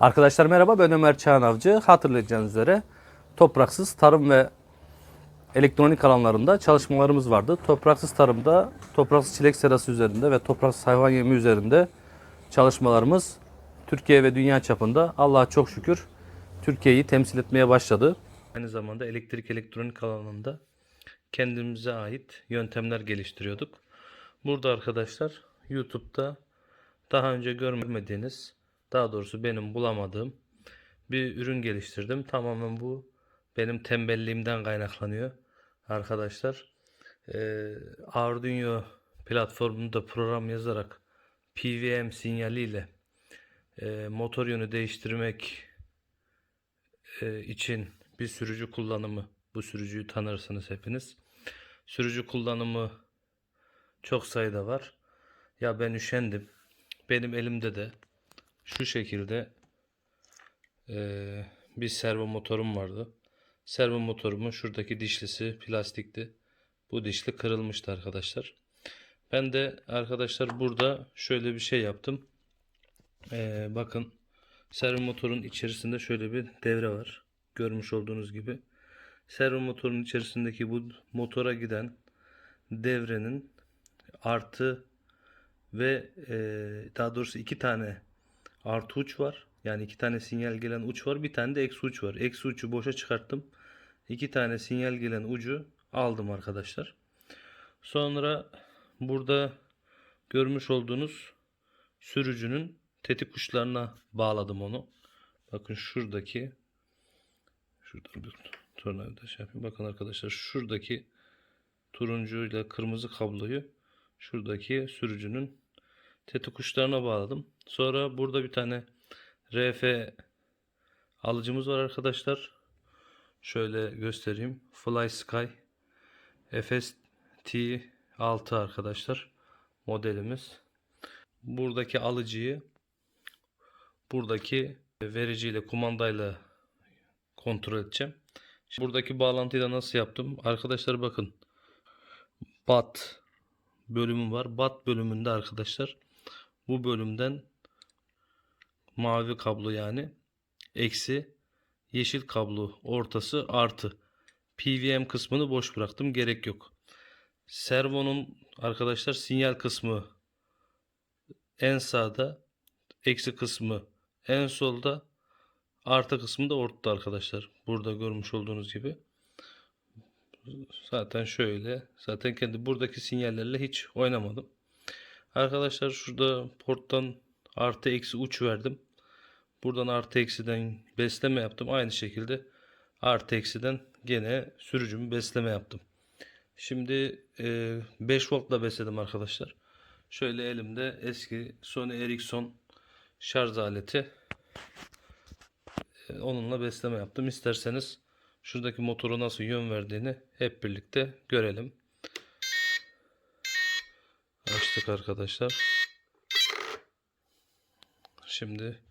Arkadaşlar merhaba ben Ömer Çağanavcı. Hatırlayacağınız üzere topraksız tarım ve elektronik alanlarında çalışmalarımız vardı. Topraksız tarımda topraksız çilek serası üzerinde ve topraksız hayvan yemi üzerinde çalışmalarımız Türkiye ve dünya çapında Allah'a çok şükür Türkiye'yi temsil etmeye başladı. Aynı zamanda elektrik elektronik alanında kendimize ait yöntemler geliştiriyorduk. Burada arkadaşlar YouTube'da daha önce görmediğiniz, daha doğrusu benim bulamadığım bir ürün geliştirdim. Tamamen bu benim tembelliğimden kaynaklanıyor arkadaşlar. Ee, Arduino platformunda program yazarak PWM sinyaliyle e, motor yönü değiştirmek e, için bir sürücü kullanımı. Bu sürücüyü tanırsınız hepiniz. Sürücü kullanımı çok sayıda var. Ya ben üşendim. Benim elimde de şu şekilde eee, bir servo motorum vardı. Servo motorumun şuradaki dişlisi plastikti. Bu dişli kırılmıştı arkadaşlar. Ben de arkadaşlar burada şöyle bir şey yaptım. Eee, bakın servo motorun içerisinde şöyle bir devre var. Görmüş olduğunuz gibi. Servo motorun içerisindeki bu motora giden devrenin artı ve e, daha doğrusu iki tane artı uç var. Yani iki tane sinyal gelen uç var. Bir tane de eksi uç var. Eksi ucu boşa çıkarttım. İki tane sinyal gelen ucu aldım arkadaşlar. Sonra burada görmüş olduğunuz sürücünün tetik uçlarına bağladım onu. Bakın şuradaki şuradan bir tornavida şey yapayım. Bakın arkadaşlar şuradaki turuncu ile kırmızı kabloyu şuradaki sürücünün tetik uçlarına bağladım. Sonra burada bir tane RF alıcımız var arkadaşlar. Şöyle göstereyim. Fly Sky FST6 arkadaşlar modelimiz. Buradaki alıcıyı buradaki vericiyle kumandayla kontrol edeceğim. Şimdi buradaki bağlantıyı da nasıl yaptım? Arkadaşlar bakın. BAT bölümü var. BAT bölümünde arkadaşlar bu bölümden mavi kablo yani eksi yeşil kablo ortası artı PWM kısmını boş bıraktım. Gerek yok. Servonun arkadaşlar sinyal kısmı en sağda eksi kısmı en solda artı kısmı da ortada arkadaşlar. Burada görmüş olduğunuz gibi. Zaten şöyle. Zaten kendi buradaki sinyallerle hiç oynamadım. Arkadaşlar şurada porttan artı eksi uç verdim. Buradan artı eksiden besleme yaptım. Aynı şekilde artı eksiden gene sürücümü besleme yaptım. Şimdi e, 5 voltla besledim arkadaşlar. Şöyle elimde eski Sony Ericsson şarj aleti. E, onunla besleme yaptım. İsterseniz şuradaki motoru nasıl yön verdiğini hep birlikte görelim. Açtık arkadaşlar. Şimdi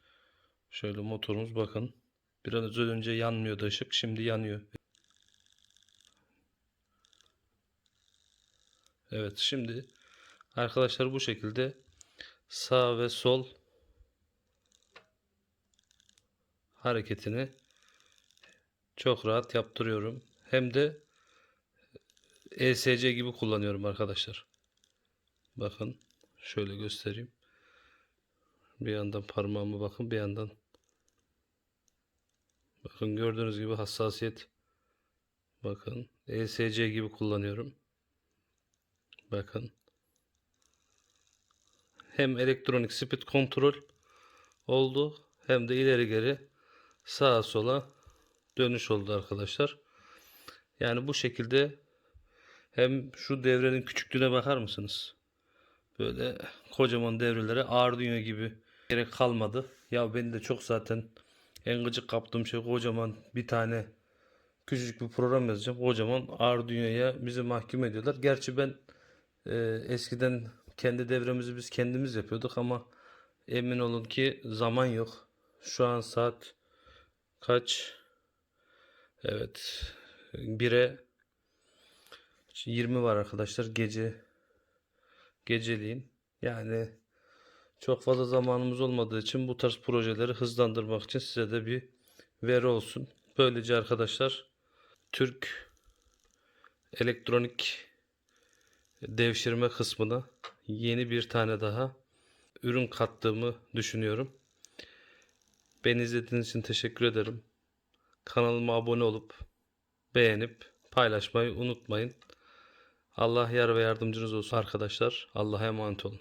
şöyle motorumuz bakın. Biraz önce yanmıyordu ışık. Şimdi yanıyor. Evet şimdi arkadaşlar bu şekilde sağ ve sol hareketini çok rahat yaptırıyorum. Hem de ESC gibi kullanıyorum arkadaşlar. Bakın şöyle göstereyim. Bir yandan parmağımı bakın bir yandan. Bakın gördüğünüz gibi hassasiyet. Bakın ESC gibi kullanıyorum. Bakın. Hem elektronik speed kontrol oldu hem de ileri geri sağa sola dönüş oldu arkadaşlar. Yani bu şekilde hem şu devrenin küçüklüğüne bakar mısınız? Böyle kocaman devrelere Arduino gibi gerek kalmadı. Ya beni de çok zaten en gıcık kaptığım şey kocaman bir tane küçücük bir program yazacağım. Kocaman Arduino'ya bizi mahkum ediyorlar. Gerçi ben e, eskiden kendi devremizi biz kendimiz yapıyorduk ama emin olun ki zaman yok. Şu an saat kaç? Evet. 1'e 20 var arkadaşlar gece geceliğin. Yani Çok fazla zamanımız olmadığı için bu tarz projeleri hızlandırmak için size de bir veri olsun. Böylece arkadaşlar Türk elektronik devşirme kısmına yeni bir tane daha ürün kattığımı düşünüyorum. Beni izlediğiniz için teşekkür ederim. Kanalıma abone olup beğenip paylaşmayı unutmayın. Allah yar ve yardımcınız olsun arkadaşlar. Allah'a emanet olun.